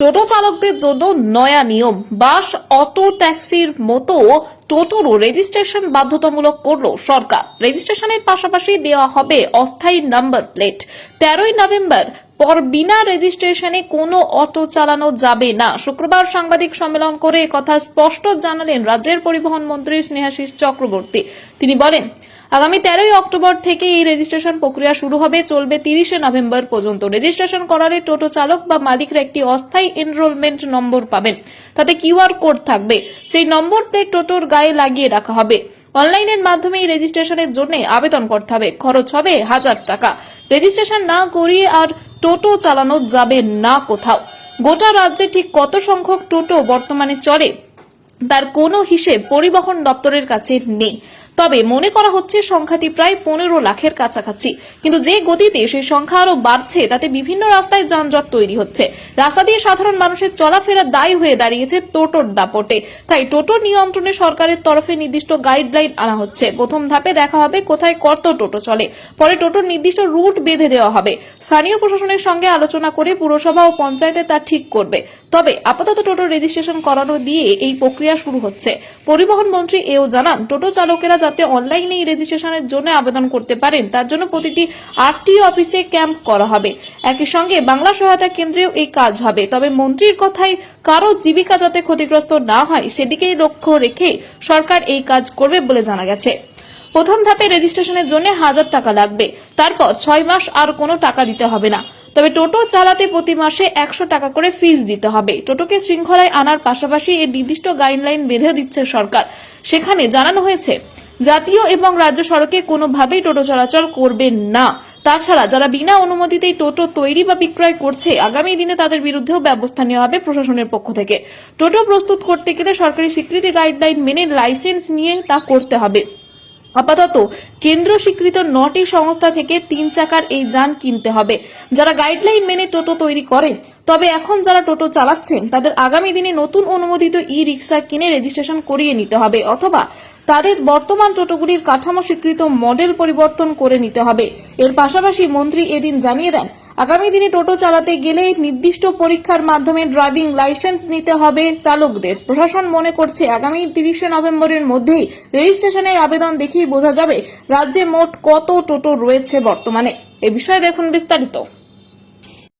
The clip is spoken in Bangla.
টোটো চালকদের জন্য নয়া নিয়ম। বাস, অটো, ট্যাক্সির মতো টোটোরও রেজিস্ট্রেশন বাধ্যতামূলক করল সরকার। রেজিস্ট্রেশনের পাশাপাশি দেওয়া হবে অস্থায়ী নাম্বার প্লেট। তেরোই নভেম্বর পর বিনা রেজিস্ট্রেশনে কোনো অটো চালানো যাবে না। শুক্রবার সাংবাদিক সম্মেলন করে কথা স্পষ্ট জানালেন রাজ্যের পরিবহন মন্ত্রী স্নেহাশিস চক্রবর্তী। তিনি বলেন আগামী তেরোই অক্টোবর থেকে এই রেজিস্ট্রেশন প্রক্রিয়া শুরু হবে। চলবে তিরিশে নভেম্বর পর্যন্ত। রেজিস্ট্রেশন করালে টোটো চালক বা মালিকরা একটি অস্থায়ী এনরোলমেন্ট নম্বর পাবেন। তাতে কিউআর কোড থাকবে। সেই নম্বর প্লেট টোটোর গায়ে লাগিয়ে রাখা হবে। অনলাইনের মাধ্যমে এই রেজিস্ট্রেশনের জন্য আবেদন করতে হবে। খরচ হবে হাজার টাকা। রেজিস্ট্রেশন না করিয়ে আর টোটো চালানো যাবে না কোথাও। গোটা রাজ্যে ঠিক কত সংখ্যক টোটো বর্তমানে চলে, তার কোনো হিসেব পরিবহন দপ্তরের কাছে নেই। তবে মনে করা হচ্ছে সংখ্যাটি প্রায় পনেরো লাখের কাছাকাছি। কিন্তু যে গতিতে সেই সংখ্যা আরও বাড়ছে, তাতে বিভিন্ন রাস্তায় যানজট তৈরি হচ্ছে। রাস্তা দিয়ে সাধারণ মানুষের চলাফেরা দায়ী হয়ে দাঁড়িয়েছে টোটোর দাপটে। তাই টোটো নিয়ন্ত্রণে সরকারের তরফে নির্দিষ্ট গাইডলাইন আনা হচ্ছে। প্রথম ধাপে দেখা হবে কোথায় কত টোটো চলে। পরে টোটোর নির্দিষ্ট রুট বেঁধে দেওয়া হবে। স্থানীয় প্রশাসনের সঙ্গে আলোচনা করে পুরসভা ও পঞ্চায়েতে তা ঠিক করবে। তবে আপাতত টোটো রেজিস্ট্রেশন করানো দিয়ে এই প্রক্রিয়া শুরু হচ্ছে। পরিবহন মন্ত্রী এও জানান, টোটো চালকেরা যাতে অনলাইনে এই রেজিস্ট্রেশনের জন্য আবেদন করতে পারেন, তার জন্য প্রতিটি আরটিও অফিসে ক্যাম্প করা হবে। একই সঙ্গে বাংলা সহায়তা কেন্দ্রেও এই কাজ হবে। তবে মন্ত্রীর কথায় কারও জীবিকা যাতে ক্ষতিগ্রস্ত না হয়, সেদিকেই লক্ষ্য রেখে সরকার এই কাজ করবে বলে জানা গেছে। প্রথম ধাপে রেজিস্ট্রেশনের জন্য হাজার টাকা লাগবে। তারপর ছয় মাস আর কোনো টাকা দিতে হবে না। তবে টোটো চালাতে প্রতি মাসে একশো টাকা করে ফিস দিতে হবে। টোটোকে শৃঙ্খলায় আনার পাশাপাশি এর নির্দিষ্ট গাইডলাইন বেঁধে দিচ্ছে সরকার। সেখানে জানানো হয়েছে জাতীয় এবং রাজ্য সড়কে কোনোভাবেই টোটো চলাচল করবেন না। তাছাড়া যারা বিনা অনুমতিতেই টোটো তৈরি বা বিক্রয় করছে, আগামী দিনে তাদের বিরুদ্ধেও ব্যবস্থা নেওয়া হবে প্রশাসনের পক্ষ থেকে। টোটো প্রস্তুত করতে গেলে সরকারি স্বীকৃতি গাইডলাইন মেনে লাইসেন্স নিয়ে তা করতে হবে। আপাতত কেন্দ্র স্বীকৃত নটি সংস্থা থেকে তিন চাকার এই যান কিনতে হবে। যারা গাইডলাইন মেনে টোটো তৈরি করেন তবে এখন যারা টোটো চালাচ্ছেন, তাদের আগামী দিনে নতুন অনুমোদিত ই রিক্সা কিনে রেজিস্ট্রেশন করিয়ে নিতে হবে অথবা তাদের বর্তমান টোটোগুলির কাঠামো স্বীকৃত মডেল পরিবর্তন করে নিতে হবে। এর পাশাপাশি মন্ত্রী এদিন জানিয়ে দেন আগামী দিনে টোটো চালাতে গেলে নির্দিষ্ট পরীক্ষার মাধ্যমে ড্রাইভিং লাইসেন্স নিতে হবে চালকদের। প্রশাসন মনে করছে, আগামী তিরিশে নভেম্বরের মধ্যেই রেজিস্ট্রেশনের আবেদন দেখেই বোঝা যাবে রাজ্যে মোট কত টোটো রয়েছে বর্তমানে। এ বিষয়ে দেখুন বিস্তারিত।